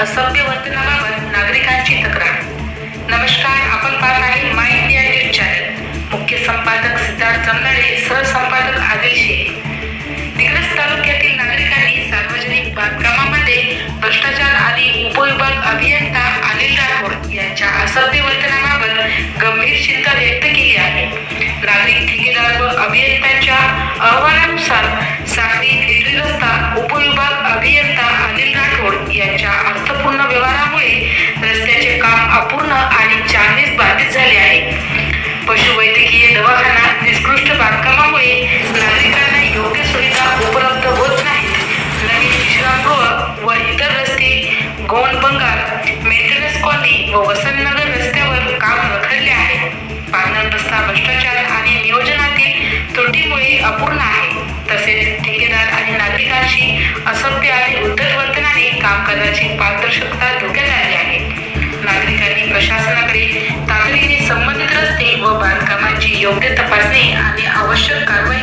असभ्य वर्तनाबाबत नागरिकांची तक्रार. नमस्कार आपण पाहत आहे माय इंडिया न्यूज चॅनल मुख्य संपादक सिद्धार्थ जमनाळे सहसंपादक आदिल शेख. दिग्रस तालुक्यातील नागरिकांनी सार्वजनिक बांधकामामध्ये भ्रष्टाचार आणि उपविभाग अभियंता अनिल राठोड यांच्या असभ्य वर्तनाबाबत गंभीर चिंता व्यक्त केली आहे. नागरिक ठेकेदार व अभियंत्यांच्या अहवालानुसार साखळी हिरवी रस्ता उपविभाग अभियंता आणि राठोड यांच्या अर्थपूर्ण व्यवहारामुळे रस्त्याचे काम अपूर्ण आणि चांगलेच बाधित झाले आहे. पशुवैद्यकीय दवाखाना निकृष्ट बांधकामामुळे नागरिकांना योग्य सुविधा उपलब्ध होत नाहीत. नवीन विश्रामगृह व इतर रस्ते गोवन बंगाल मेंटेनन्स कॉलनी व वसंतनगर रस्त्यावर काम रखडले आहे. पांढर रस्ता भ्रष्टाचार आणि नियोजनातील त्रुटीमुळे अपूर्ण आहे. तसेच ठेकेदार आणि नागरिकांशी असं कामकाजाची पारदर्शकता धोक्यात आली आहे. नागरिकांनी प्रशासनाकडे तातडीने संबंधित रस्ते व बांधकामांची योग्य तपासणी आणि आवश्यक कारवाई